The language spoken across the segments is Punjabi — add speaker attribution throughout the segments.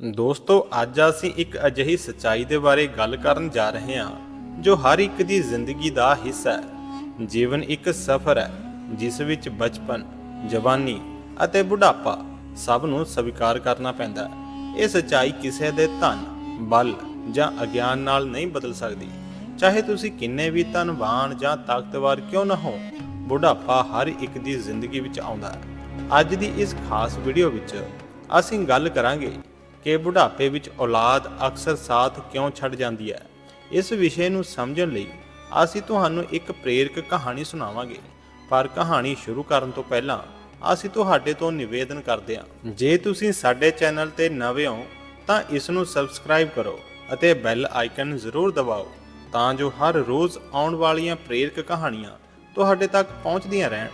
Speaker 1: ਦੋਸਤੋ, ਅੱਜ ਅਸੀਂ ਇੱਕ ਅਜਿਹੀ ਸੱਚਾਈ ਦੇ ਬਾਰੇ ਗੱਲ ਕਰਨ ਜਾ ਰਹੇ ਹਾਂ, ਜੋ ਹਰ ਇੱਕ ਦੀ ਜ਼ਿੰਦਗੀ ਦਾ ਹਿੱਸਾ ਹੈ। ਜੀਵਨ ਇੱਕ ਸਫ਼ਰ ਹੈ, ਜਿਸ ਵਿੱਚ ਬਚਪਨ, ਜਵਾਨੀ ਅਤੇ ਬੁਢਾਪਾ ਸਭ ਨੂੰ ਸਵੀਕਾਰ ਕਰਨਾ ਪੈਂਦਾ ਹੈ। ਇਹ ਸੱਚਾਈ ਕਿਸੇ ਦੇ ਧਨ, ਬਲ ਜਾਂ ਅਗਿਆਨ ਨਾਲ ਨਹੀਂ ਬਦਲ ਸਕਦੀ। ਚਾਹੇ ਤੁਸੀਂ ਕਿੰਨੇ ਵੀ ਧਨਵਾਨ ਜਾਂ ਤਾਕਤਵਰ ਕਿਉਂ ਨਾ ਹੋ ਬੁਢਾਪਾ ਹਰ ਇੱਕ ਦੀ ਜ਼ਿੰਦਗੀ ਵਿੱਚ ਆਉਂਦਾ ਹੈ। ਅੱਜ ਦੀ ਇਸ ਖਾਸ ਵੀਡੀਓ ਵਿੱਚ ਅਸੀਂ ਗੱਲ ਕਰਾਂਗੇ ਕਿ ਬੁਢਾਪੇ ਵਿੱਚ ਔਲਾਦ ਅਕਸਰ ਸਾਥ ਕਿਉਂ ਛੱਡ ਜਾਂਦੀ ਹੈ? ਇਸ ਵਿਸ਼ੇ ਨੂੰ ਸਮਝਣ ਲਈ ਅਸੀਂ ਤੁਹਾਨੂੰ ਇੱਕ ਪ੍ਰੇਰਕ ਕਹਾਣੀ ਸੁਣਾਵਾਂਗੇ। ਪਰ ਕਹਾਣੀ ਸ਼ੁਰੂ ਕਰਨ ਤੋਂ ਪਹਿਲਾਂ ਅਸੀਂ ਤੁਹਾਡੇ ਤੋਂ ਨਿਵੇਦਨ ਕਰਦੇ ਹਾਂ, ਜੇ ਤੁਸੀਂ ਸਾਡੇ ਚੈਨਲ ਤੇ ਨਵੇਂ ਹੋ, ਤਾਂ ਇਸ ਨੂੰ ਸਬਸਕ੍ਰਾਈਬ ਕਰੋ ਅਤੇ ਬੈਲ ਆਈਕਨ ਜ਼ਰੂਰ ਦਬਾਓ, ਤਾਂ ਜੋ ਹਰ ਰੋਜ਼ ਆਉਣ ਵਾਲੀਆਂ ਪ੍ਰੇਰਕ ਕਹਾਣੀਆਂ ਤੁਹਾਡੇ ਤੱਕ ਪਹੁੰਚਦੀਆਂ ਰਹਿਣ।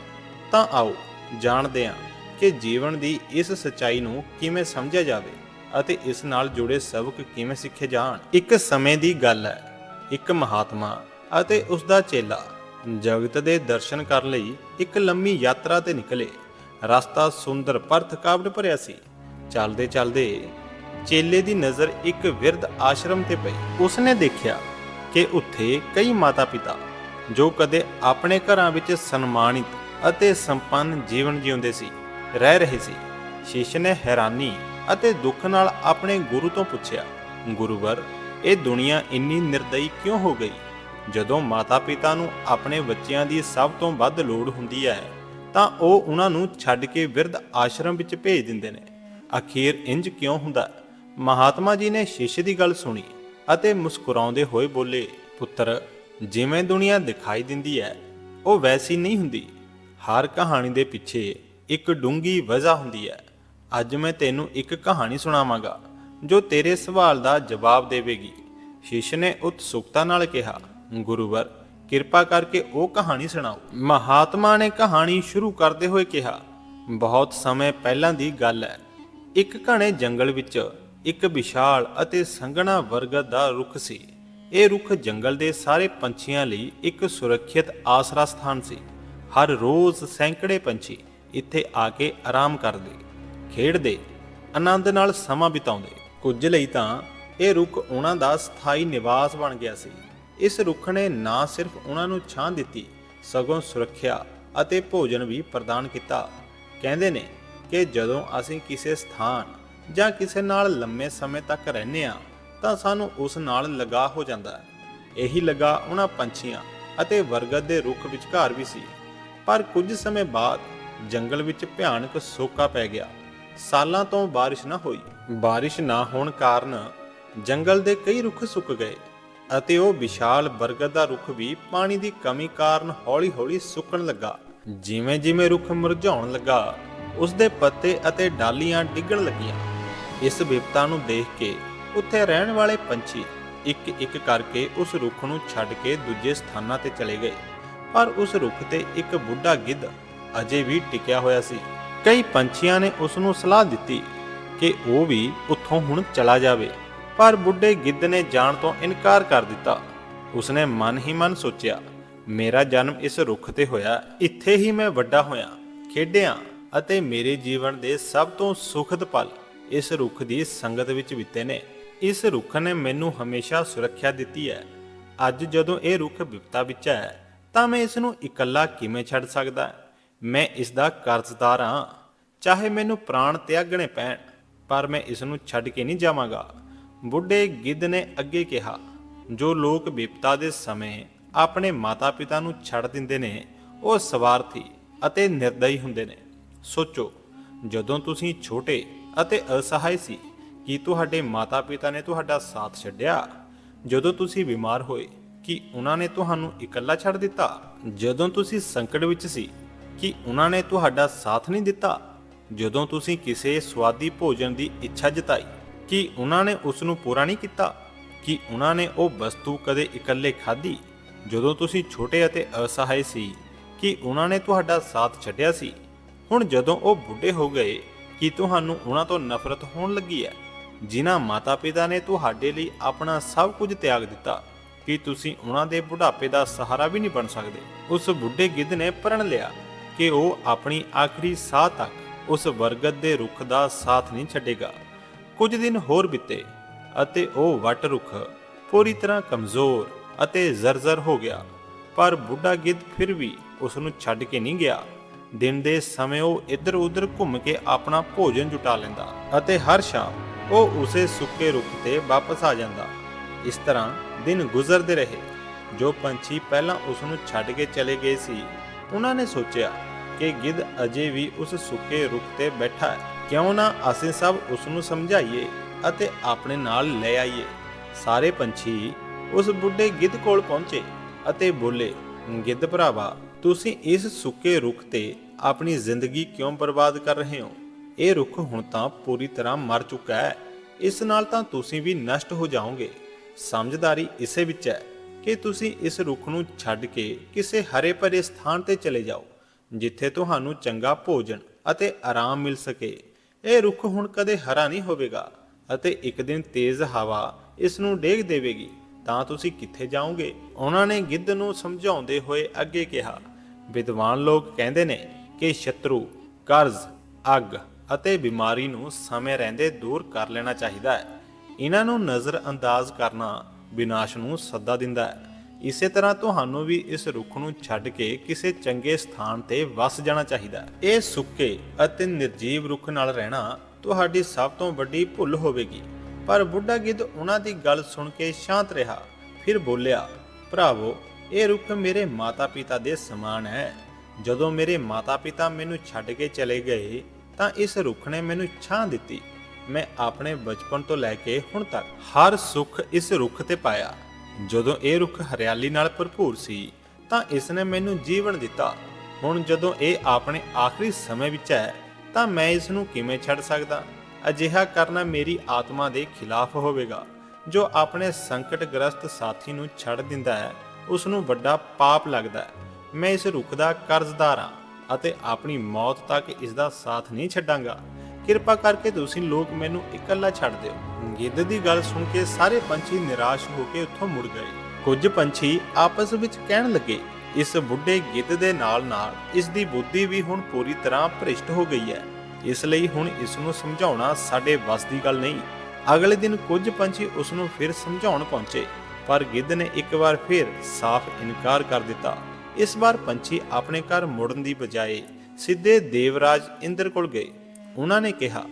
Speaker 1: ਤਾਂ ਆਓ ਜਾਣਦੇ ਹਾਂ ਕਿ ਜੀਵਨ ਦੀ ਇਸ ਸੱਚਾਈ ਨੂੰ ਕਿਵੇਂ ਸਮਝਿਆ ਜਾਵੇ। ਅਤੇ ਇਸ ਨਾਲ ਜੁੜੇ ਸਬਕ ਕਿਵੇਂ ਸਿੱਖੇ ਜਾਣ? ਇੱਕ ਸਮੇਂ ਦੀ ਗੱਲ ਹੈ, ਇੱਕ ਮਹਾਤਮਾ ਅਤੇ ਉਸ ਦਾ ਚੇਲਾ। ਜਗਤ ਦੇ ਦਰਸ਼ਨ ਕਰਨ ਲਈ ਇੱਕ ਲੰਮੀ ਯਾਤਰਾ ਤੇ ਨਿਕਲੇ। ਰਸਤਾ ਸੁੰਦਰ ਪਰ ਥਕਾਵਟ ਭਰਿਆ ਸੀ। ਚੱਲਦੇ ਚੱਲਦੇ ਚੇਲੇ ਦੀ ਨਜ਼ਰ ਇੱਕ ਵਿਰਧ ਆਸ਼ਰਮ ਤੇ ਪਈ। ਉਸਨੇ ਦੇਖਿਆ ਕਿ ਉੱਥੇ ਕਈ ਮਾਤਾ-ਪਿਤਾ, ਜੋ ਕਦੇ ਆਪਣੇ ਘਰਾਂ ਵਿੱਚ ਸਨਮਾਨਿਤ ਅਤੇ ਸੰਪੰਨ ਜੀਵਨ ਜਿਉਂਦੇ ਸੀ, ਰਹਿ ਰਹੇ ਸੀ। ਸ਼ਿਸ਼ ਨੇ ਹੈਰਾਨੀ ਅਤੇ ਦੁੱਖ ਨਾਲ ਆਪਣੇ ਗੁਰੂ ਤੋਂ ਪੁੱਛਿਆ, ਗੁਰੂਵਰ, ਇਹ ਦੁਨੀਆ ਇੰਨੀ ਨਿਰਦਈ ਕਿਉਂ ਹੋ ਗਈ? ਜਦੋਂ ਮਾਤਾ-ਪਿਤਾ ਨੂੰ ਆਪਣੇ ਬੱਚਿਆਂ ਦੀ ਸਭ ਤੋਂ ਵੱਧ ਲੋੜ ਹੁੰਦੀ ਹੈ, ਤਾਂ ਉਹ ਉਹਨਾਂ ਨੂੰ ਛੱਡ ਕੇ ਵਿਰਧ ਆਸ਼ਰਮ ਵਿੱਚ ਭੇਜ ਦਿੰਦੇ ਨੇ। ਅਖੀਰ ਇੰਜ ਕਿਉਂ ਹੁੰਦਾ? ਮਹਾਤਮਾ ਜੀ ਨੇ ਸ਼ਿਸ਼ ਦੀ ਗੱਲ ਸੁਣੀ ਅਤੇ ਮੁਸਕਰਾਉਂਦੇ ਹੋਏ ਬੋਲੇ, ਪੁੱਤਰ, ਜਿਵੇਂ ਦੁਨੀਆ ਦਿਖਾਈ ਦਿੰਦੀ ਹੈ, ਉਹ ਵੈਸੀ ਨਹੀਂ ਹੁੰਦੀ। ਹਰ ਕਹਾਣੀ ਦੇ ਪਿੱਛੇ ਇੱਕ ਡੂੰਗੀ ਵਜ੍ਹਾ ਹੁੰਦੀ ਹੈ। ਅੱਜ ਮੈਂ ਤੈਨੂੰ ਇੱਕ ਕਹਾਣੀ ਸੁਣਾਵਾਂਗਾ, ਜੋ ਤੇਰੇ ਸਵਾਲ ਦਾ ਜਵਾਬ ਦੇਵੇਗੀ। ਸ਼ਿਸ਼ ਨੇ ਉਤਸੁਕਤਾ ਨਾਲ ਕਿਹਾ, ਗੁਰੂਵਰ, ਕਿਰਪਾ ਕਰਕੇ ਉਹ ਕਹਾਣੀ ਸੁਣਾਓ। ਮਹਾਤਮਾ ਨੇ ਕਹਾਣੀ ਸ਼ੁਰੂ ਕਰਦੇ ਹੋਏ ਕਿਹਾ, ਬਹੁਤ ਸਮੇਂ ਪਹਿਲਾਂ ਦੀ ਗੱਲ ਹੈ। ਇੱਕ ਘਣੇ ਜੰਗਲ ਵਿੱਚ ਇੱਕ ਵਿਸ਼ਾਲ ਅਤੇ ਸੰਘਣਾ ਵਰਗਦ ਦਾ ਰੁੱਖ ਸੀ। ਇਹ ਰੁੱਖ ਜੰਗਲ ਦੇ ਸਾਰੇ ਪੰਛੀਆਂ ਲਈ ਇੱਕ ਸੁਰੱਖਿਅਤ ਆਸਰਾ ਸਥਾਨ ਸੀ। ਹਰ ਰੋਜ਼ ਸੈਂਕੜੇ ਪੰਛੀ ਇੱਥੇ ਆ ਕੇ ਆਰਾਮ ਕਰਦੇ। ਖੇਡਦੇ, ਆਨੰਦ ਨਾਲ ਸਮਾਂ ਬਿਤਾਉਂਦੇ। ਕੁਝ ਲਈ ਤਾਂ ਇਹ ਰੁੱਖ ਉਹਨਾਂ ਦਾ ਸਥਾਈ ਨਿਵਾਸ ਬਣ ਗਿਆ ਸੀ। ਇਸ ਰੁੱਖ ਨੇ ਨਾ ਸਿਰਫ ਉਹਨਾਂ ਨੂੰ ਛਾਂ ਦਿੱਤੀ, ਸਗੋਂ ਸੁਰੱਖਿਆ ਅਤੇ ਭੋਜਨ ਵੀ ਪ੍ਰਦਾਨ ਕੀਤਾ। ਕਹਿੰਦੇ ਨੇ ਕਿ ਜਦੋਂ ਅਸੀਂ ਕਿਸੇ ਸਥਾਨ ਜਾਂ ਕਿਸੇ ਨਾਲ ਲੰਮੇ ਸਮੇਂ ਤੱਕ ਰਹਿੰਦੇ ਹਾਂ, ਤਾਂ ਸਾਨੂੰ ਉਸ ਨਾਲ ਲਗਾਅ ਹੋ ਜਾਂਦਾ ਹੈ। ਇਹੀ ਲਗਾਅ ਉਹਨਾਂ ਪੰਛੀਆਂ ਅਤੇ ਵਰਗਦ ਦੇ ਰੁੱਖ ਵਿਚਕਾਰ ਵੀ ਸੀ। ਪਰ ਕੁਝ ਸਮੇਂ ਬਾਅਦ ਜੰਗਲ ਵਿੱਚ ਭਿਆਨਕ ਸੋਕਾ ਪੈ ਗਿਆ। ਸਾਲਾਂ ਤੋਂ ਬਾਰਿਸ਼ ਨਾ ਹੋਈ। ਬਾਰਿਸ਼ ਨਾ ਹੋਣ ਕਾਰਨ ਜੰਗਲ ਦੇ ਕਈ ਰੁੱਖ ਸੁੱਕ ਗਏ ਅਤੇ ਉਹ ਵਿਸ਼ਾਲ ਬਰਗਦ ਦਾ ਰੁੱਖ ਵੀ ਪਾਣੀ ਦੀ ਕਮੀ ਕਾਰਨ ਹੌਲੀ-ਹੌਲੀ ਸੁੱਕਣ ਲੱਗਾ। ਜਿਵੇਂ-ਜਿਵੇਂ ਰੁੱਖ ਮੁਰਝਾਉਣ ਲੱਗਾ ਉਸ ਦੇ ਪੱਤੇ ਅਤੇ ਡਾਲੀਆਂ ਡਿੱਗਣ ਲੱਗੀਆਂ। ਇਸ ਵਿਪਤਾ ਨੂੰ ਦੇਖ ਕੇ ਉੱਥੇ ਰਹਿਣ ਵਾਲੇ ਪੰਛੀ ਇੱਕ-ਇੱਕ ਕਰਕੇ ਉਸ ਰੁੱਖ ਨੂੰ ਛੱਡ ਕੇ ਦੂਜੇ ਸਥਾਨਾਂ ਤੇ ਚਲੇ ਗਏ। ਪਰ ਉਸ ਰੁੱਖ ਤੇ ਇੱਕ ਬੁੱਢਾ ਗਿੱਧ ਅਜੇ ਵੀ ਟਿਕਿਆ ਹੋਇਆ ਸੀ। ਕਈ ਪੰਛੀਆਂ ਨੇ ਉਸ ਨੂੰ ਸਲਾਹ ਦਿੱਤੀ ਕਿ ਉਹ ਵੀ ਉੱਥੋਂ ਹੁਣ ਚਲਾ ਜਾਵੇ, ਪਰ ਬੁੱਢੇ ਗਿੱਧ ਨੇ ਜਾਣ ਤੋਂ ਇਨਕਾਰ ਕਰ ਦਿੱਤਾ। ਉਸਨੇ ਮਨ ਹੀ ਮਨ ਸੋਚਿਆ, ਮੇਰਾ ਜਨਮ ਇਸ ਰੁੱਖ ਤੇ ਹੋਇਆ, ਇੱਥੇ ਹੀ ਮੈਂ ਵੱਡਾ ਹੋਇਆ, ਖੇਡਿਆ ਅਤੇ ਮੇਰੇ ਜੀਵਨ ਦੇ ਸਭ ਤੋਂ ਸੁਖਦ ਪਲ ਇਸ ਰੁੱਖ ਦੀ ਸੰਗਤ ਵਿੱਚ ਬੀਤੇ ਨੇ। ਇਸ ਰੁੱਖ ਨੇ ਮੈਨੂੰ ਹਮੇਸ਼ਾ ਸੁਰੱਖਿਆ ਦਿੱਤੀ ਹੈ। ਅੱਜ ਜਦੋਂ ਇਹ ਰੁੱਖ ਵਿਪਤਾ ਵਿੱਚ ਹੈ, ਤਾਂ ਮੈਂ ਇਸ ਨੂੰ ਇਕੱਲਾ ਕਿਵੇਂ ਛੱਡ ਸਕਦਾ? ਮੈਂ ਇਸ ਦਾ ਕਰਜ਼ਦਾਰ ਹਾਂ। ਚਾਹੇ ਮੈਨੂੰ ਪ੍ਰਾਣ ਤਿਆਗਣੇ ਪੈਣ, ਪਰ ਮੈਂ ਇਸ ਨੂੰ ਛੱਡ ਕੇ ਨਹੀਂ ਜਾਵਾਂਗਾ। ਬੁੱਢੇ ਗਿੱਧ ਨੇ ਅੱਗੇ ਕਿਹਾ, ਜੋ ਲੋਕ ਵਿਪਤਾ ਦੇ ਸਮੇਂ ਆਪਣੇ ਮਾਤਾ-ਪਿਤਾ ਨੂੰ ਛੱਡ ਦਿੰਦੇ ਨੇ, ਉਹ ਸਵਾਰਥੀ ਅਤੇ ਨਿਰਦਈ ਹੁੰਦੇ ਨੇ। ਸੋਚੋ, ਜਦੋਂ ਤੁਸੀਂ ਛੋਟੇ ਅਤੇ ਅਸਹਾਇ ਸੀ, ਕੀ ਤੁਹਾਡੇ ਮਾਤਾ-ਪਿਤਾ ਨੇ ਤੁਹਾਡਾ ਸਾਥ ਛੱਡਿਆ? ਜਦੋਂ ਤੁਸੀਂ ਬਿਮਾਰ ਹੋਏ, ਕੀ ਉਹਨਾਂ ਨੇ ਤੁਹਾਨੂੰ ਇਕੱਲਾ ਛੱਡ ਦਿੱਤਾ? ਜਦੋਂ ਤੁਸੀਂ ਸੰਕਟ ਵਿੱਚ ਸੀ ਕਿ ਉਹਨਾਂ ਨੇ ਤੁਹਾਡਾ ਸਾਥ ਨਹੀਂ ਦਿੱਤਾ? ਜਦੋਂ ਤੁਸੀਂ ਕਿਸੇ ਸਵਾਦੀ ਭੋਜਨ ਦੀ ਇੱਛਾ ਜਤਾਈ, ਕਿ ਉਹਨਾਂ ਨੇ ਉਸ ਨੂੰ ਪੂਰਾ ਨਹੀਂ ਕੀਤਾ? ਕਿ ਉਹਨਾਂ ਨੇ ਉਹ ਵਸਤੂ ਕਦੇ ਇਕੱਲੇ ਖਾਧੀ? ਜਦੋਂ ਤੁਸੀਂ ਛੋਟੇ ਅਤੇ ਅਸਹਾਏ ਸੀ, ਕਿ ਉਹਨਾਂ ਨੇ ਤੁਹਾਡਾ ਸਾਥ ਛੱਡਿਆ ਸੀ? ਹੁਣ ਜਦੋਂ ਉਹ ਬੁੱਢੇ ਹੋ ਗਏ, ਕਿ ਤੁਹਾਨੂੰ ਉਹਨਾਂ ਤੋਂ ਨਫ਼ਰਤ ਹੋਣ ਲੱਗੀ ਹੈ? ਜਿਨ੍ਹਾਂ ਮਾਤਾ-ਪਿਤਾ ਨੇ ਤੁਹਾਡੇ ਲਈ ਆਪਣਾ ਸਭ ਕੁਝ ਤਿਆਗ ਦਿੱਤਾ, ਕਿ ਤੁਸੀਂ ਉਹਨਾਂ ਦੇ ਬੁਢਾਪੇ ਦਾ ਸਹਾਰਾ ਵੀ ਨਹੀਂ ਬਣ ਸਕਦੇ? ਉਸ ਬੁੱਢੇ ਗਿੱਧ ਨੇ ਪ੍ਰਣ ਲਿਆ ਕਿ ਉਹ ਆਪਣੀ ਆਖਰੀ ਸਾਹ ਤੱਕ ਉਸ ਵਰਗਤ ਦੇ ਰੁੱਖ ਦਾ ਸਾਥ ਨਹੀਂ ਛੱਡੇਗਾ। ਕੁਝ ਦਿਨ ਹੋਰ ਬੀਤੇ ਅਤੇ ਉਹ ਵਟ ਰੁੱਖ ਪੂਰੀ ਤਰ੍ਹਾਂ ਕਮਜ਼ੋਰ ਅਤੇ ਜ਼ਰਜ਼ਰ ਹੋ ਗਿਆ, ਪਰ ਬੁੱਢਾ ਗਿੱਧ ਫਿਰ ਵੀ ਉਸ ਨੂੰ ਛੱਡ ਕੇ ਨਹੀਂ ਗਿਆ। ਦਿਨ ਦੇ ਸਮੇਂ ਉਹ ਇੱਧਰ-ਉੱਧਰ ਘੁੰਮ ਕੇ ਆਪਣਾ ਭੋਜਨ ਜੁਟਾ ਲੈਂਦਾ ਅਤੇ ਹਰ ਸ਼ਾਮ ਉਹ ਉਸੇ ਸੁੱਕੇ ਰੁੱਖ ਤੇ ਵਾਪਸ ਆ ਜਾਂਦਾ। ਇਸ ਤਰ੍ਹਾਂ ਦਿਨ ਗੁਜ਼ਰਦੇ ਰਹੇ। ਜੋ ਪੰਛੀ ਪਹਿਲਾਂ ਉਸ ਨੂੰ ਛੱਡ ਕੇ ਚਲੇ ਗਏ ਸੀ, ਉਹਨਾਂ ਨੇ ਸੋਚਿਆ ਕਿ ਗਿੱਧ ਅਜੇ ਵੀ ਉਸ ਸੁੱਕੇ ਰੁੱਖ ਤੇ ਬੈਠਾ ਹੈ। ਕਿਉਂ ਨਾ ਅਸੀਂ ਸਭ ਉਸ ਨੂੰ ਸਮਝਾਈਏ ਅਤੇ ਆਪਣੇ ਨਾਲ ਲੈ ਆਈਏ। ਸਾਰੇ ਪੰਛੀ ਉਸ ਬੁੱਢੇ ਗਿੱਧ ਕੋਲ ਪਹੁੰਚੇ ਅਤੇ ਬੋਲੇ, ਗਿੱਧ ਭਰਾਵਾ, ਤੁਸੀਂ ਇਸ ਸੁੱਕੇ ਰੁੱਖ ਤੇ ਆਪਣੀ ਜ਼ਿੰਦਗੀ ਕਿਉਂ ਬਰਬਾਦ ਕਰ ਰਹੇ ਹੋ? ਇਹ ਰੁੱਖ ਹੁਣ ਤਾਂ ਪੂਰੀ ਤਰ੍ਹਾਂ ਮਰ ਚੁੱਕਾ ਹੈ। ਇਸ ਨਾਲ ਤਾਂ ਤੁਸੀਂ ਵੀ ਨਸ਼ਟ ਹੋ ਜਾਓਗੇ। ਸਮਝਦਾਰੀ ਇਸੇ ਵਿੱਚ ਹੈ ਕਿ ਤੁਸੀਂ ਇਸ ਰੁੱਖ ਨੂੰ ਛੱਡ ਕੇ ਕਿਸੇ ਹਰੇ ਭਰੇ ਸਥਾਨ ਤੇ ਚਲੇ ਜਾਓ। ਜਿੱਥੇ ਤੁਹਾਨੂੰ ਚੰਗਾ ਭੋਜਨ ਅਤੇ ਆਰਾਮ ਮਿਲ ਸਕੇ। ਇਹ ਰੁੱਖ ਹੁਣ ਕਦੇ ਹਰਾ ਨਹੀਂ ਹੋਵੇਗਾ ਅਤੇ ਇੱਕ ਦਿਨ ਤੇਜ਼ ਹਵਾ ਇਸ ਨੂੰ ਡੇਗ ਦੇਵੇਗੀ। ਤਾਂ ਤੁਸੀਂ ਕਿੱਥੇ ਜਾਓਗੇ? ਉਹਨਾਂ ਨੇ ਗਿੱਧ ਨੂੰ ਸਮਝਾਉਂਦੇ ਹੋਏ ਅੱਗੇ ਕਿਹਾ, ਵਿਦਵਾਨ ਲੋਕ ਕਹਿੰਦੇ ਨੇ ਕਿ ਸ਼ਤਰੂ, ਕਰਜ਼, ਅੱਗ ਅਤੇ ਬਿਮਾਰੀ ਨੂੰ ਸਮੇਂ ਰਹਿੰਦੇ ਦੂਰ ਕਰ ਲੈਣਾ ਚਾਹੀਦਾ ਹੈ। ਇਹਨਾਂ ਨੂੰ ਨਜ਼ਰ ਅੰਦਾਜ਼ ਕਰਨਾ ਵਿਨਾਸ਼ ਨੂੰ ਸੱਦਾ ਦਿੰਦਾ ਹੈ। ਇਸੇ ਤਰ੍ਹਾਂ ਤੁਹਾਨੂੰ ਵੀ ਇਸ ਰੁੱਖ ਨੂੰ ਛੱਡ ਕੇ ਕਿਸੇ ਚੰਗੇ ਸਥਾਨ ਤੇ ਵਸ ਜਾਣਾ ਚਾਹੀਦਾ। ਹੈ ਇਹ ਸੁੱਕੇ ਅਤੇ ਨਿਰਜੀਵ ਰੁੱਖ ਨਾਲ ਰਹਿਣਾ ਤੁਹਾਡੀ ਸਭ ਤੋਂ ਵੱਡੀ ਭੁੱਲ ਹੋਵੇਗੀ। ਪਰ ਬੁੱਢਾ ਗਿੱਧ ਉਹਨਾਂ ਦੀ ਗੱਲ ਸੁਣ ਕੇ ਸ਼ਾਂਤ ਰਿਹਾ। ਫਿਰ ਬੋਲਿਆ, ਭਰਾਵੋ, ਇਹ ਰੁੱਖ ਮੇਰੇ ਮਾਤਾ-ਪਿਤਾ ਦੇ ਸਮਾਨ ਹੈ। ਜਦੋਂ ਮੇਰੇ ਮਾਤਾ-ਪਿਤਾ ਮੈਨੂੰ ਛੱਡ ਕੇ ਚਲੇ ਗਏ, ਤਾਂ ਇਸ ਰੁੱਖ ਨੇ ਮੈਨੂੰ ਛਾਂ ਦਿੱਤੀ। ਮੈਂ ਆਪਣੇ ਬਚਪਨ ਤੋਂ ਲੈ ਕੇ ਹੁਣ ਤੱਕ ਹਰ ਸੁੱਖ ਇਸ ਰੁੱਖ ਤੇ ਪਾਇਆ। ਜਦੋਂ ਇਹ ਰੁੱਖ ਹਰਿਆਲੀ ਨਾਲ ਭਰਪੂਰ ਸੀ, ਤਾਂ ਇਸ ਨੇ ਮੈਨੂੰ ਜੀਵਨ ਦਿੱਤਾ। ਹੁਣ ਜਦੋਂ ਇਹ ਆਪਣੇ ਆਖਰੀ ਸਮੇਂ ਵਿੱਚ ਹੈ, ਤਾਂ ਮੈਂ ਇਸ ਨੂੰ ਕਿਵੇਂ ਛੱਡ ਸਕਦਾ? ਅਜਿਹਾ ਕਰਨਾ ਮੇਰੀ ਆਤਮਾ ਦੇ ਖਿਲਾਫ ਹੋਵੇਗਾ, ਜੋ ਆਪਣੇ ਸੰਕਟਗ੍ਰਸਤ ਸਾਥੀ ਨੂੰ ਛੱਡ ਦਿੰਦਾ ਹੈ। ਉਸ ਨੂੰ ਵੱਡਾ ਪਾਪ ਲੱਗਦਾ ਹੈ। ਮੈਂ ਇਸ ਰੁੱਖ ਦਾ ਕਰਜ਼ਦਾਰ ਹਾਂ ਅਤੇ ਆਪਣੀ ਮੌਤ ਤੱਕ ਇਸ ਦਾ ਸਾਥ ਨਹੀਂ ਛੱਡਾਂਗਾ। ਕਿਰਪਾ ਕਰਕੇ ਤੁਸੀਂ ਲੋਕ ਮੈਨੂੰ ਇਕੱਲਾ ਛੱਡ ਦਿਓ। ਗਿੱਧ ਦੀ ਗੱਲ ਸੁਣ ਕੇ ਸਾਰੇ ਪੰਛੀ ਨਿਰਾਸ਼ ਹੋ ਕੇ ਉੱਥੋਂ ਮੁੜ ਗਏ। ਕੁਝ ਪੰਛੀ ਆਪਸ ਵਿੱਚ ਕਹਿਣ ਲੱਗੇ, ਇਸ ਬੁੱਢੇ ਗਿੱਧ ਦੇ ਨਾਲ-ਨਾਲ ਇਸ ਦੀ ਬੁੱਧੀ ਵੀ ਹੁਣ ਪੂਰੀ ਤਰ੍ਹਾਂ ਭ੍ਰਿਸ਼ਟ ਹੋ ਗਈ ਹੈ। ਇਸ ਲਈ ਹੁਣ ਇਸ ਨੂੰ ਸਮਝਾਉਣਾ ਸਾਡੇ ਵੱਸ ਦੀ ਗੱਲ ਨਹੀਂ। ਅਗਲੇ ਦਿਨ ਕੁਝ ਪੰਛੀ ਉਸ ਨੂੰ ਫਿਰ ਸਮਝਾਉਣ ਪਹੁੰਚੇ, ਪਰ ਗਿੱਧ ਨੇ ਇੱਕ ਵਾਰ ਫਿਰ ਸਾਫ਼ ਇਨਕਾਰ ਕਰ ਦਿੱਤਾ। ਇਸ ਵਾਰ ਪੰਛੀ ਆਪਣੇ ਘਰ ਮੁੜਨ ਦੀ ਬਜਾਏ ਸਿੱਧੇ ਦੇਵਰਾਜ ਇੰਦਰ ਕੋਲ ਗਏ। ਉਹਨਾਂ ਨੇ ਕਿਹਾ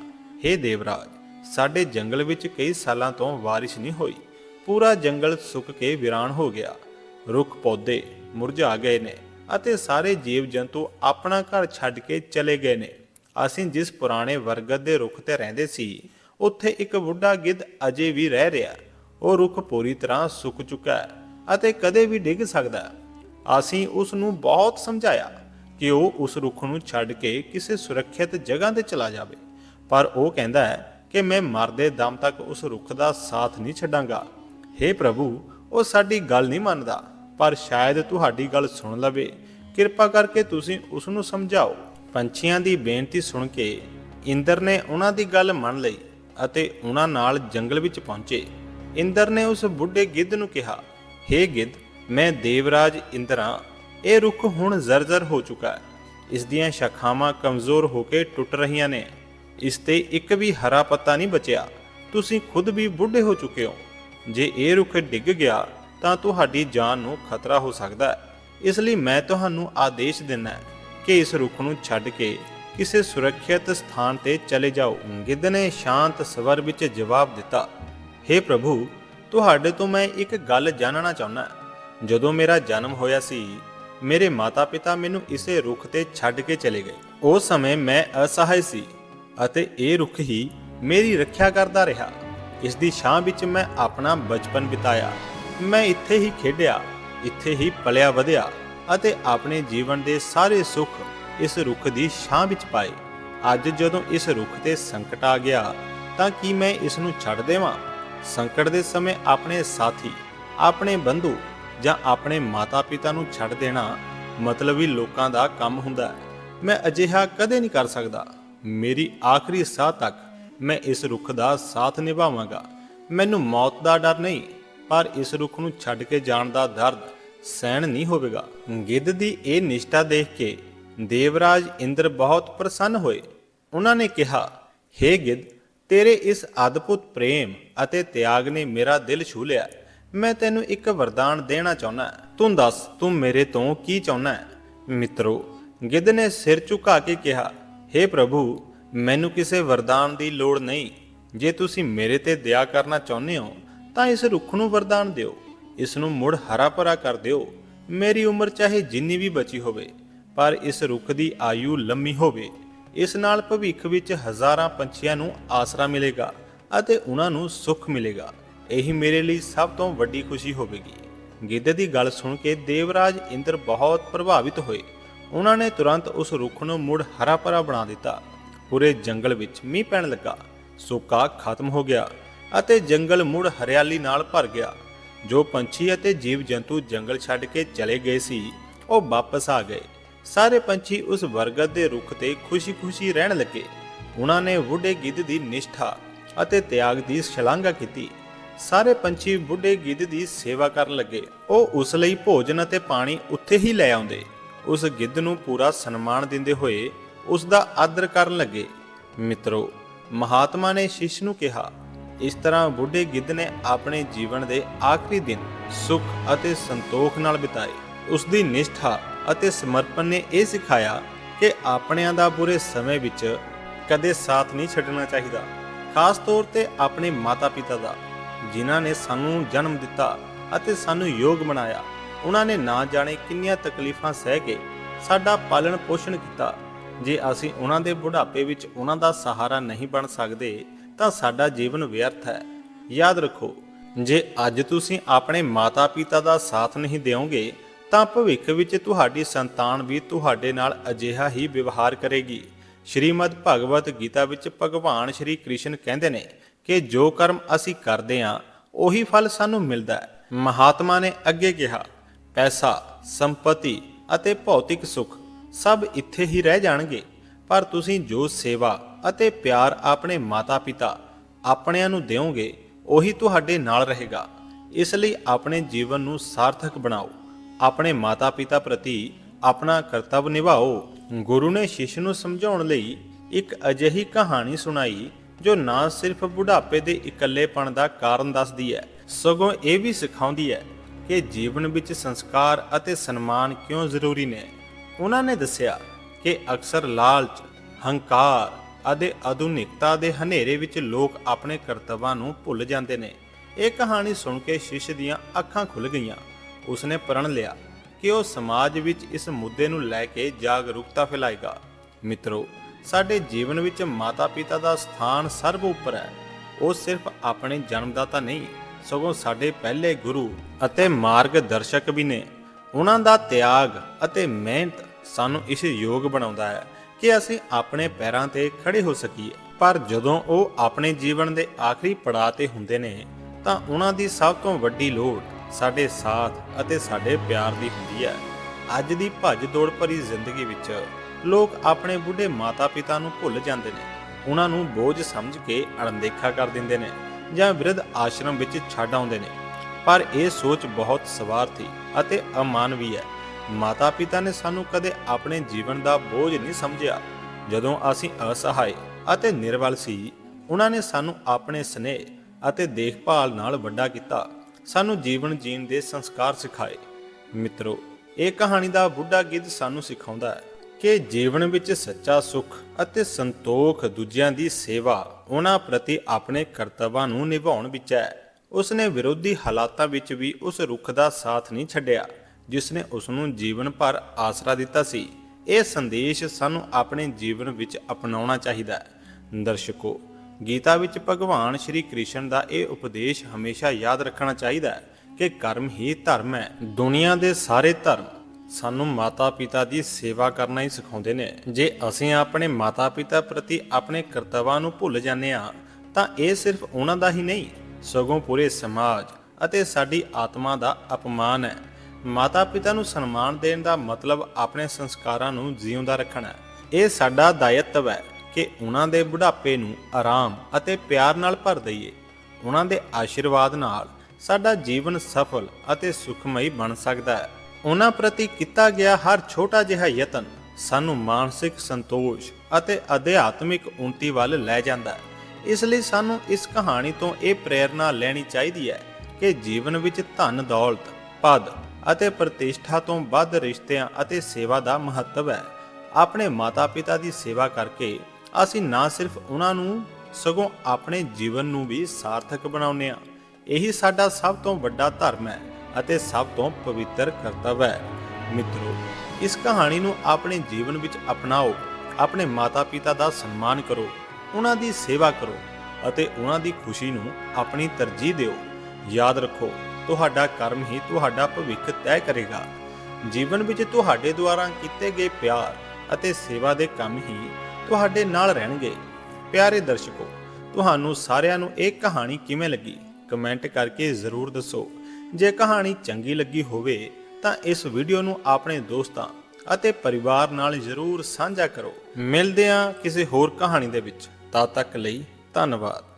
Speaker 1: हे ਦੇਵਰਾਜ ਸਾਡੇ ਜੰਗਲ ਵਿੱਚ ਕਈ ਸਾਲਾਂ ਤੋਂ ਬਾਰਿਸ਼ ਨਹੀਂ ਹੋਈ। ਪੂਰਾ ਜੰਗਲ ਸੁੱਕ ਕੇ ਵਿਰਾਨ ਹੋ ਗਿਆ। ਰੁੱਖ ਪੌਦੇ ਮੁਰਝਾ ਗਏ ਨੇ ਅਤੇ ਸਾਰੇ ਜੀਵ ਜੰਤੂ ਆਪਣਾ ਘਰ ਛੱਡ ਕੇ ਚਲੇ ਗਏ ਨੇ। ਅਸੀਂ ਜਿਸ ਪੁਰਾਣੇ ਵਰਗਦ ਦੇ ਰੁੱਖ ਤੇ ਰਹਿੰਦੇ ਸੀ, ਉੱਥੇ ਇੱਕ ਬੁੱਢਾ ਗਿੱਧ ਅਜੇ ਵੀ ਰਹਿ ਰਿਹਾ। ਉਹ ਰੁੱਖ ਪੂਰੀ ਤਰ੍ਹਾਂ ਸੁੱਕ ਚੁੱਕਾ ਹੈ ਅਤੇ ਕਦੇ ਵੀ ਡਿੱਗ ਸਕਦਾ ਅਸੀਂ ਉਸ ਨੂੰ ਬਹੁਤ ਸਮਝਾਇਆ ਕਿ ਉਹ ਉਸ ਰੁੱਖ ਨੂੰ ਛੱਡ ਕੇ ਕਿਸੇ ਸੁਰੱਖਿਅਤ ਜਗ੍ਹਾ ਤੇ ਚਲਾ ਜਾਵੇ। ਪਰ ਉਹ ਕਹਿੰਦਾ ਹੈ ਕਿ ਮੈਂ ਮਰਦੇ ਦਮ ਤੱਕ ਉਸ ਰੁੱਖ ਦਾ ਸਾਥ ਨਹੀਂ ਛੱਡਾਂਗਾ। हे ਪ੍ਰਭੂ, ਉਹ ਸਾਡੀ ਗੱਲ ਨਹੀਂ ਮੰਨਦਾ, ਪਰ ਸ਼ਾਇਦ ਤੁਹਾਡੀ ਗੱਲ ਸੁਣ ਲਵੇ। ਕਿਰਪਾ ਕਰਕੇ ਤੁਸੀਂ ਉਸ ਨੂੰ ਸਮਝਾਓ। ਪੰਛੀਆਂ ਦੀ ਬੇਨਤੀ ਸੁਣ ਕੇ ਇੰਦਰ ਨੇ ਉਹਨਾਂ ਦੀ ਗੱਲ ਮੰਨ ਲਈ ਅਤੇ ਉਹਨਾਂ ਨਾਲ ਜੰਗਲ ਵਿੱਚ ਪਹੁੰਚੇ। ਇੰਦਰ ਨੇ ਉਸ ਬੁੱਢੇ ਗਿੱਧ ਨੂੰ ਕਿਹਾ हे ਗਿੱਧ, ਮੈਂ ਦੇਵਰਾਜ ਇੰਦਰ ਹਾਂ। ਇਹ ਰੁੱਖ ਹੁਣ ਜ਼ਰਜ਼ਰ ਹੋ ਚੁੱਕਾ ਹੈ। ਇਸ ਦੀਆਂ ਸ਼ਾਖਾਵਾਂ ਕਮਜ਼ੋਰ ਹੋ ਕੇ ਟੁੱਟ ਰਹੀਆਂ ਨੇ। ਇਸ ਤੇ ਇੱਕ ਵੀ ਹਰਾ ਪੱਤਾ ਨਹੀਂ ਬਚਿਆ। ਤੁਸੀਂ ਖੁਦ ਵੀ ਬੁੱਢੇ ਹੋ ਚੁੱਕੇ ਹੋ। ਜੇ ਇਹ ਰੁੱਖ ਡਿੱਗ ਗਿਆ, ਤਾਂ ਤੁਹਾਡੀ ਜਾਨ ਨੂੰ ਖਤਰਾ ਹੋ ਸਕਦਾ ਹੈ। ਇਸ ਲਈ ਮੈਂ ਤੁਹਾਨੂੰ ਆਦੇਸ਼ ਦਿੰਦਾ ਕਿ ਇਸ ਰੁੱਖ ਨੂੰ ਛੱਡ ਕੇ ਕਿਸੇ ਸੁਰੱਖਿਅਤ ਸਥਾਨ ਤੇ ਚਲੇ ਜਾਓ। ਗਿੱਧ ਨੇ ਸ਼ਾਂਤ ਸਵਰ ਵਿੱਚ ਜਵਾਬ ਦਿੱਤਾ हे ਪ੍ਰਭੂ, ਤੁਹਾਡੇ ਤੋਂ ਮੈਂ ਇੱਕ ਗੱਲ ਜਾਣਨਾ ਚਾਹੁੰਦਾ ਜਦੋਂ ਮੇਰਾ ਜਨਮ ਹੋਇਆ ਸੀ, ਮੇਰੇ ਮਾਤਾ-ਪਿਤਾ ਮੈਨੂੰ ਇਸੇ ਰੁੱਖ ਤੇ ਛੱਡ ਕੇ ਚਲੇ ਗਏ। ਉਸ ਸਮੇਂ ਮੈਂ ਅਸਹਾਇ ਸੀ। ਅਤੇ ਇਹ ਰੁੱਖ ਹੀ ਮੇਰੀ ਰੱਖਿਆ ਕਰਦਾ ਰਿਹਾ। ਇਸ ਦੀ ਛਾਂ ਵਿੱਚ ਮੈਂ ਆਪਣਾ ਬਚਪਨ ਬਿਤਾਇਆ। ਮੈਂ ਇੱਥੇ ਹੀ ਖੇਡਿਆ, ਇੱਥੇ ਹੀ ਪਲਿਆ ਵਧਿਆ ਅਤੇ ਆਪਣੇ ਜੀਵਨ ਦੇ ਸਾਰੇ ਸੁੱਖ ਇਸ ਰੁੱਖ ਦੀ ਛਾਂ ਵਿੱਚ ਪਾਏ। ਅੱਜ ਜਦੋਂ ਇਸ ਰੁੱਖ ਤੇ ਸੰਕਟ ਆ ਗਿਆ, ਤਾਂ ਕੀ ਮੈਂ ਇਸ ਨੂੰ ਛੱਡ ਦੇਵਾਂ? ਸੰਕਟ ਦੇ ਸਮੇਂ ਆਪਣੇ ਸਾਥੀ, ਆਪਣੇ ਬੰਧੂ ਜਾਂ ਆਪਣੇ ਮਾਤਾ-ਪਿਤਾ ਨੂੰ ਛੱਡ ਦੇਣਾ ਮਤਲਬ ਹੀ ਲੋਕਾਂ ਦਾ ਕੰਮ ਹੁੰਦਾ। ਹੈ ਮੈਂ ਅਜਿਹਾ ਕਦੇ ਨਹੀਂ ਕਰ ਸਕਦਾ। ਮੇਰੀ ਆਖਰੀ ਸਾਹ ਤੱਕ ਮੈਂ ਇਸ ਰੁੱਖ ਦਾ ਸਾਥ ਨਿਭਾਵਾਂਗਾ। ਮੈਨੂੰ ਮੌਤ ਦਾ ਡਰ ਨਹੀਂ, ਪਰ ਇਸ ਰੁੱਖ ਨੂੰ ਛੱਡ ਕੇ ਜਾਣ ਦਾ ਦਰਦ ਸਹਿਣ ਨਹੀਂ ਹੋਵੇਗਾ। ਗਿੱਧ ਦੀ ਇਹ ਨਿਸ਼ਠਾ ਦੇਖ ਕੇ ਦੇਵਰਾਜ ਇੰਦਰ ਬਹੁਤ ਪ੍ਰਸੰਨ ਹੋਏ। ਉਹਨਾਂ ਨੇ ਕਿਹਾ हे ਗਿੱਧ, ਤੇਰੇ ਇਸ ਅਦਭੁਤ ਪ੍ਰੇਮ ਅਤੇ ਤਿਆਗ ਨੇ ਮੇਰਾ ਦਿਲ ਛੂ ਲਿਆ। ਮੈਂ ਤੈਨੂੰ ਇੱਕ ਵਰਦਾਨ ਦੇਣਾ ਚਾਹੁੰਦਾ ਤੂੰ ਦੱਸ, ਤੂੰ ਮੇਰੇ ਤੋਂ ਕੀ ਚਾਹੁੰਦਾ ਮਿੱਤਰੋ, ਗਿੱਧ ਨੇ ਸਿਰ ਝੁਕਾ ਕੇ ਕਿਹਾ हे ਪ੍ਰਭੂ, ਮੈਨੂੰ ਕਿਸੇ ਵਰਦਾਨ ਦੀ ਲੋੜ ਨਹੀਂ। ਜੇ ਤੁਸੀਂ ਮੇਰੇ ਤੇ ਦਇਆ ਕਰਨਾ ਚਾਹੁੰਦੇ ਹੋ, ਤਾਂ ਇਸ ਰੁੱਖ ਨੂੰ ਵਰਦਾਨ ਦਿਓ। ਇਸ ਨੂੰ ਮੁੜ ਹਰਾ ਭਰਾ ਕਰ ਦਿਓ। ਮੇਰੀ ਉਮਰ ਚਾਹੇ ਜਿੰਨੀ ਵੀ ਬਚੀ ਹੋਵੇ, ਪਰ ਇਸ ਰੁੱਖ ਦੀ ਆਯੂ ਲੰਮੀ ਹੋਵੇ। ਇਸ ਨਾਲ ਭਵਿੱਖ ਵਿੱਚ ਹਜ਼ਾਰਾਂ ਪੰਛੀਆਂ ਨੂੰ ਆਸਰਾ ਮਿਲੇਗਾ ਅਤੇ ਉਹਨਾਂ ਨੂੰ ਸੁੱਖ ਮਿਲੇਗਾ। ਇਹੀ ਮੇਰੇ ਲਈ ਸਭ ਤੋਂ ਵੱਡੀ ਖੁਸ਼ੀ ਹੋਵੇਗੀ। ਗਿੱਧ ਦੀ ਗੱਲ ਸੁਣ ਕੇ ਦੇਵਰਾਜ ਇੰਦਰ ਬਹੁਤ ਪ੍ਰਭਾਵਿਤ ਹੋਏ। ਉਹਨਾਂ ਨੇ ਤੁਰੰਤ ਉਸ ਰੁੱਖ ਨੂੰ ਮੁੜ ਹਰਾ ਭਰਾ ਬਣਾ ਦਿੱਤਾ। ਪੂਰੇ ਜੰਗਲ ਵਿੱਚ ਮੀਂਹ ਪੈਣ ਲੱਗਾ। ਸੋਕਾ ਖਤਮ ਹੋ ਗਿਆ ਅਤੇ ਜੰਗਲ ਮੁੜ ਹਰਿਆਲੀ ਨਾਲ ਭਰ ਗਿਆ। ਜੋ ਪੰਛੀ ਅਤੇ ਜੀਵ ਜੰਤੂ ਜੰਗਲ ਛੱਡ ਕੇ ਚਲੇ ਗਏ ਸੀ, ਉਹ ਵਾਪਸ ਆ ਗਏ। ਸਾਰੇ ਪੰਛੀ ਉਸ ਬਰਗਦ ਦੇ ਰੁੱਖ ਤੇ ਖੁਸ਼ੀ-ਖੁਸ਼ੀ ਰਹਿਣ ਲੱਗੇ। ਉਹਨਾਂ ਨੇ ਬੁੱਢੇ ਗਿੱਧ ਦੀ ਨਿਸ਼ਠਾ ਅਤੇ ਤਿਆਗ ਦੀ ਸ਼ਲਾਘਾ ਕੀਤੀ। ਸਾਰੇ ਪੰਛੀ ਬੁੱਢੇ ਗਿੱਧ ਦੀ ਸੇਵਾ ਕਰਨ ਲੱਗੇ। ਉਹ ਉਸ ਲਈ ਭੋਜਨ ਅਤੇ ਪਾਣੀ ਉੱਥੇ ਹੀ ਲੈ ਆਉਂਦੇ। ਉਸ ਗਿੱਧ ਨੂੰ ਪੂਰਾ ਸਨਮਾਨ ਦਿੰਦੇ ਹੋਏ ਉਸ ਦਾ ਆਦਰ ਕਰਨ ਲੱਗੇ। ਮਿੱਤਰੋ, ਮਹਾਤਮਾ ਨੇ ਸ਼ਿਸ਼ ਨੂੰ ਕਿਹਾ, ਇਸ ਤਰ੍ਹਾਂ ਬੁੱਢੇ ਗਿੱਧ ਨੇ ਆਪਣੇ ਜੀਵਨ ਦੇ ਆਖਰੀ ਦਿਨ ਸੁਖ ਅਤੇ ਸੰਤੋਖ ਨਾਲ ਬਿਤਾਏ। ਉਸ ਦੀ ਨਿਸ਼ਠਾ ਅਤੇ ਸਮਰਪਣ ਨੇ ਇਹ ਸਿਖਾਇਆ ਕਿ ਆਪਣਿਆਂ ਦਾ ਬੁਰੇ ਸਮੇਂ ਵਿੱਚ ਕਦੇ ਸਾਥ ਨਹੀਂ ਛੱਡਣਾ ਚਾਹੀਦਾ, ਖਾਸ ਤੌਰ ਤੇ ਆਪਣੇ ਮਾਤਾ-ਪਿਤਾ ਦਾ, ਜਿਨ੍ਹਾਂ ਨੇ ਸਾਨੂੰ ਜਨਮ ਦਿੱਤਾ ਅਤੇ ਸਾਨੂੰ ਯੋਗ ਬਣਾਇਆ। ਉਹਨਾਂ ਨੇ ਨਾ ਜਾਣੇ ਕਿੰਨੀਆਂ ਤਕਲੀਫਾਂ ਸਹਿ ਕੇ ਸਾਡਾ ਪਾਲਣ ਪੋਸ਼ਣ ਕੀਤਾ। ਜੇ ਅਸੀਂ ਉਹਨਾਂ ਦੇ ਬੁਢਾਪੇ ਵਿੱਚ ਉਹਨਾਂ ਦਾ ਸਹਾਰਾ ਨਹੀਂ ਬਣ ਸਕਦੇ, ਤਾਂ ਸਾਡਾ ਜੀਵਨ ਵਿਅਰਥ ਹੈ। ਯਾਦ ਰੱਖੋ, ਜੇ ਅੱਜ ਤੁਸੀਂ ਆਪਣੇ ਮਾਤਾ-ਪਿਤਾ ਦਾ ਸਾਥ ਨਹੀਂ ਦਿਓਗੇ, ਤਾਂ ਭਵਿੱਖ ਵਿੱਚ ਤੁਹਾਡੀ ਸੰਤਾਨ ਵੀ ਤੁਹਾਡੇ ਨਾਲ ਅਜਿਹਾ ਹੀ ਵਿਵਹਾਰ ਕਰੇਗੀ। ਸ਼੍ਰੀਮਦ ਭਗਵਤ ਗੀਤਾ ਵਿੱਚ ਭਗਵਾਨ ਸ਼੍ਰੀ ਕ੍ਰਿਸ਼ਨ ਕਹਿੰਦੇ ਨੇ ਕਿ ਜੋ ਕਰਮ ਅਸੀਂ ਕਰਦੇ ਹਾਂ ਉਹੀ ਫਲ ਸਾਨੂੰ ਮਿਲਦਾ ਹੈ। ਮਹਾਤਮਾ ਨੇ ਅੱਗੇ ਕਿਹਾ ਪੈਸਾ, ਸੰਪਤੀ ਅਤੇ ਭੌਤਿਕ ਸੁੱਖ ਸਭ ਇੱਥੇ ਹੀ ਰਹਿ ਜਾਣਗੇ। ਪਰ ਤੁਸੀਂ ਜੋ ਸੇਵਾ ਅਤੇ ਪਿਆਰ ਆਪਣੇ ਮਾਤਾ-ਪਿਤਾ ਆਪਣਿਆਂ ਨੂੰ ਦਿਓਗੇ, ਉਹੀ ਤੁਹਾਡੇ ਨਾਲ ਰਹੇਗਾ। ਇਸ ਲਈ ਆਪਣੇ ਜੀਵਨ ਨੂੰ ਸਾਰਥਕ ਬਣਾਓ। ਆਪਣੇ ਮਾਤਾ-ਪਿਤਾ ਪ੍ਰਤੀ ਆਪਣਾ ਕਰਤੱਵ ਨਿਭਾਓ। ਗੁਰੂ ਨੇ ਸ਼ਿਸ਼ ਨੂੰ ਸਮਝਾਉਣ ਲਈ ਇੱਕ ਅਜਿਹੀ ਕਹਾਣੀ ਸੁਣਾਈ, ਜੋ ਨਾ ਸਿਰਫ ਬੁਢਾਪੇ ਦੇ ਇਕੱਲੇਪਣ ਦਾ ਕਾਰਨ ਦੱਸਦੀ ਹੈ, ਸਗੋਂ ਇਹ ਵੀ ਸਿਖਾਉਂਦੀ ਹੈ ਕਿ ਜੀਵਨ ਵਿੱਚ ਸੰਸਕਾਰ ਅਤੇ ਸਨਮਾਨ ਕਿਉਂ ਜ਼ਰੂਰੀ ਨੇ? ਉਹਨਾਂ ਨੇ ਦੱਸਿਆ ਕਿ ਅਕਸਰ ਲਾਲਚ, ਹੰਕਾਰ ਅਤੇ ਆਧੁਨਿਕਤਾ ਦੇ ਹਨੇਰੇ ਵਿੱਚ ਲੋਕ ਆਪਣੇ ਕਰਤੱਵਾਂ ਨੂੰ ਭੁੱਲ ਜਾਂਦੇ ਨੇ। ਇਹ ਕਹਾਣੀ ਸੁਣ ਕੇ ਸ਼ਿਸ਼ ਦੀਆਂ ਅੱਖਾਂ ਖੁੱਲ ਗਈਆਂ। ਉਸਨੇ ਪ੍ਰਣ ਲਿਆ ਕਿ ਉਹ ਸਮਾਜ ਵਿੱਚ ਇਸ ਮੁੱਦੇ ਨੂੰ ਲੈ ਕੇ ਜਾਗਰੂਕਤਾ ਫੈਲਾਏਗਾ। ਮਿੱਤਰੋ, ਸਾਡੇ ਜੀਵਨ ਵਿੱਚ ਮਾਤਾ-ਪਿਤਾ ਦਾ ਸਥਾਨ ਸਰਬ ਉੱਪਰ ਹੈ। ਉਹ ਸਿਰਫ ਆਪਣੇ ਜਨਮਦਾਤਾ ਨਹੀਂ ਸਗੋਂ ਸਾਡੇ ਪਹਿਲੇ ਗੁਰੂ ਅਤੇ ਮਾਰਗਦਰਸ਼ਕ ਵੀ ਨੇ। ਉਹਨਾਂ ਦਾ ਤਿਆਗ ਅਤੇ ਮਿਹਨਤ ਸਾਨੂੰ ਇਸ ਯੋਗ ਬਣਾਉਂਦਾ ਹੈ ਕਿ ਅਸੀਂ ਆਪਣੇ ਪੈਰਾਂ ਤੇ ਖੜੇ ਹੋ ਸਕੀਏ। ਪਰ ਜਦੋਂ ਉਹ ਆਪਣੇ ਜੀਵਨ ਦੇ ਆਖਰੀ ਪੜਾਅ ਤੇ ਹੁੰਦੇ ਨੇ, ਤਾਂ ਉਹਨਾਂ ਦੀ ਸਭ ਤੋਂ ਵੱਡੀ ਲੋੜ ਸਾਡੇ ਸਾਥ ਅਤੇ ਸਾਡੇ ਪਿਆਰ ਦੀ ਹੁੰਦੀ ਹੈ। ਅੱਜ ਦੀ ਭੱਜ ਦੌੜ ਭਰੀ ਜ਼ਿੰਦਗੀ ਵਿੱਚ ਲੋਕ ਆਪਣੇ ਬੁੱਢੇ ਮਾਤਾ-ਪਿਤਾ ਨੂੰ ਭੁੱਲ ਜਾਂਦੇ ਨੇ। ਉਹਨਾਂ ਨੂੰ ਬੋਝ ਸਮਝ ਕੇ ਅਣਦੇਖਾ ਕਰ ਦਿੰਦੇ ਨੇ। ਜਾਂ ਵਿਰਧ ਆਸ਼ਰਮ ਵਿੱਚ ਛੱਡ ਆਉਂਦੇ ਨੇ। ਪਰ ਇਹ ਸੋਚ ਬਹੁਤ ਸਵਾਰਥੀ ਅਤੇ ਅਮਾਨਵੀ ਹੈ। ਮਾਤਾ-ਪਿਤਾ ਨੇ ਸਾਨੂੰ ਕਦੇ ਆਪਣੇ ਜੀਵਨ ਦਾ ਬੋਝ ਨਹੀਂ ਸਮਝਿਆ। ਜਦੋਂ ਅਸੀਂ ਅਸਹਾਏ ਅਤੇ ਨਿਰਬਲ ਸੀ, ਉਹਨਾਂ ਨੇ ਸਾਨੂੰ ਆਪਣੇ ਸਨੇਹ ਅਤੇ ਦੇਖਭਾਲ ਨਾਲ ਵੱਡਾ ਕੀਤਾ। ਸਾਨੂੰ ਜੀਵਨ ਜੀਣ ਦੇ ਸੰਸਕਾਰ ਸਿਖਾਏ। ਮਿੱਤਰੋ, ਇਹ ਕਹਾਣੀ ਦਾ ਬੁੱਢਾ ਗਿੱਧ ਸਾਨੂੰ ਸਿਖਾਉਂਦਾ ਹੈ। ਕਿ ਜੀਵਨ ਵਿੱਚ ਸੱਚਾ ਸੁੱਖ ਅਤੇ ਸੰਤੋਖ ਦੂਜਿਆਂ ਦੀ ਸੇਵਾ ਉਹਨਾਂ ਪ੍ਰਤੀ ਆਪਣੇ ਕਰਤੱਵਾਂ ਨੂੰ ਨਿਭਾਉਣ ਵਿੱਚ ਹੈ। ਉਸਨੇ ਵਿਰੋਧੀ ਹਾਲਾਤਾਂ ਵਿੱਚ ਵੀ ਉਸ ਰੁੱਖ ਦਾ ਸਾਥ ਨਹੀਂ ਛੱਡਿਆ ਜਿਸ ਨੇ ਉਸ ਨੂੰ ਜੀਵਨ ਭਰ ਆਸਰਾ ਦਿੱਤਾ ਸੀ। ਇਹ ਸੰਦੇਸ਼ ਸਾਨੂੰ ਆਪਣੇ ਜੀਵਨ ਵਿੱਚ ਅਪਣਾਉਣਾ ਚਾਹੀਦਾ ਹੈ। ਦਰਸ਼ਕੋ, ਗੀਤਾ ਵਿੱਚ ਭਗਵਾਨ ਸ਼੍ਰੀ ਕ੍ਰਿਸ਼ਨ ਦਾ ਇਹ ਉਪਦੇਸ਼ ਹਮੇਸ਼ਾ ਯਾਦ ਰੱਖਣਾ ਚਾਹੀਦਾ ਹੈ ਕਿ ਕਰਮ ਹੀ ਧਰਮ ਹੈ। ਦੁਨੀਆ ਦੇ ਸਾਰੇ ਧਰਮ ਸਾਨੂੰ ਮਾਤਾ-ਪਿਤਾ ਦੀ ਸੇਵਾ ਕਰਨਾ ਹੀ ਸਿਖਾਉਂਦੇ ਨੇ। ਜੇ ਅਸੀਂ ਆਪਣੇ ਮਾਤਾ-ਪਿਤਾ ਪ੍ਰਤੀ ਆਪਣੇ ਕਰਤੱਵਾਂ ਨੂੰ ਭੁੱਲ ਜਾਂਦੇ ਹਾਂ, ਤਾਂ ਇਹ ਸਿਰਫ ਉਹਨਾਂ ਦਾ ਹੀ ਨਹੀਂ, ਸਗੋਂ ਪੂਰੇ ਸਮਾਜ ਅਤੇ ਸਾਡੀ ਆਤਮਾ ਦਾ ਅਪਮਾਨ ਹੈ। ਮਾਤਾ-ਪਿਤਾ ਨੂੰ ਸਨਮਾਨ ਦੇਣ ਦਾ ਮਤਲਬ ਆਪਣੇ ਸੰਸਕਾਰਾਂ ਨੂੰ ਜਿਉਂਦਾ ਰੱਖਣਾ ਹੈ। ਇਹ ਸਾਡਾ ਦਾਇਤਵ ਹੈ ਕਿ ਉਹਨਾਂ ਦੇ ਬੁਢਾਪੇ ਨੂੰ ਆਰਾਮ ਅਤੇ ਪਿਆਰ ਨਾਲ ਭਰ ਦਈਏ। ਉਹਨਾਂ ਦੇ ਆਸ਼ੀਰਵਾਦ ਨਾਲ ਸਾਡਾ ਜੀਵਨ ਸਫਲ ਅਤੇ ਸੁਖਮਈ ਬਣ ਸਕਦਾ ਹੈ। ਉਹਨਾਂ ਪ੍ਰਤੀ ਕੀਤਾ ਗਿਆ ਹਰ ਛੋਟਾ ਜਿਹਾ ਯਤਨ ਸਾਨੂੰ ਮਾਨਸਿਕ ਸੰਤੋਸ਼ ਅਤੇ ਅਧਿਆਤਮਿਕ ਉਨਤੀ ਵੱਲ ਲੈ ਜਾਂਦਾ ਹੈ। ਇਸ ਲਈ ਸਾਨੂੰ ਇਸ ਕਹਾਣੀ ਤੋਂ ਇਹ ਪ੍ਰੇਰਣਾ ਲੈਣੀ ਚਾਹੀਦੀ ਹੈ ਕਿ ਜੀਵਨ ਵਿੱਚ ਧਨ, ਦੌਲਤ, ਪਦ ਅਤੇ ਪ੍ਰਤਿਸ਼ਠਾ ਤੋਂ ਵੱਧ ਰਿਸ਼ਤਿਆਂ ਅਤੇ ਸੇਵਾ ਦਾ ਮਹੱਤਵ ਹੈ। ਆਪਣੇ ਮਾਤਾ-ਪਿਤਾ ਦੀ ਸੇਵਾ ਕਰਕੇ ਅਸੀਂ ਨਾ ਸਿਰਫ ਉਹਨਾਂ ਨੂੰ, ਸਗੋਂ ਆਪਣੇ ਜੀਵਨ ਨੂੰ ਵੀ ਸਾਰਥਕ ਬਣਾਉਂਦੇ ਹਾਂ। ਇਹੀ ਸਾਡਾ ਸਭ ਤੋਂ ਵੱਡਾ ਧਰਮ ਹੈ। ਅਤੇ ਸਭ ਤੋਂ ਪਵਿੱਤਰ ਕਰਤਵ ਹੈ। ਮਿੱਤਰੋ, ਇਸ ਕਹਾਣੀ ਨੂੰ ਆਪਣੇ ਜੀਵਨ ਵਿੱਚ ਅਪਣਾਓ, ਆਪਣੇ ਮਾਤਾ-ਪਿਤਾ ਦਾ ਸਨਮਾਨ ਕਰੋ, ਉਹਨਾਂ ਦੀ ਸੇਵਾ ਕਰੋ ਅਤੇ ਉਹਨਾਂ ਦੀ ਖੁਸ਼ੀ ਨੂੰ ਆਪਣੀ ਤਰਜੀਹ ਦਿਓ। ਯਾਦ ਰੱਖੋ, ਤੁਹਾਡਾ ਕਰਮ ਹੀ ਤੁਹਾਡਾ ਭਵਿੱਖ ਤੈਅ ਕਰੇਗਾ। ਜੀਵਨ ਵਿੱਚ ਤੁਹਾਡੇ ਦੁਆਰਾ ਕੀਤੇ ਗਏ ਪਿਆਰ ਅਤੇ ਸੇਵਾ ਦੇ ਕੰਮ ਹੀ ਤੁਹਾਡੇ ਨਾਲ ਰਹਿਣਗੇ। ਪਿਆਰੇ ਦਰਸ਼ਕੋ, ਤੁਹਾਨੂੰ ਸਾਰਿਆਂ ਨੂੰ ਇਹ ਕਹਾਣੀ ਕਿਵੇਂ ਲੱਗੀ? ਕਮੈਂਟ ਕਰਕੇ ਜ਼ਰੂਰ ਦੱਸੋ। ਜੇ ਕਹਾਣੀ ਚੰਗੀ ਲੱਗੀ ਹੋਵੇ ਤਾਂ ਇਸ ਵੀਡੀਓ ਨੂੰ ਆਪਣੇ ਦੋਸਤਾਂ ਅਤੇ ਪਰਿਵਾਰ ਨਾਲ ਜ਼ਰੂਰ ਸਾਂਝਾ ਕਰੋ। ਮਿਲਦੇ ਹਾਂ ਕਿਸੇ ਹੋਰ ਕਹਾਣੀ ਦੇ ਵਿੱਚ। ਤਦ ਤੱਕ ਲਈ ਧੰਨਵਾਦ।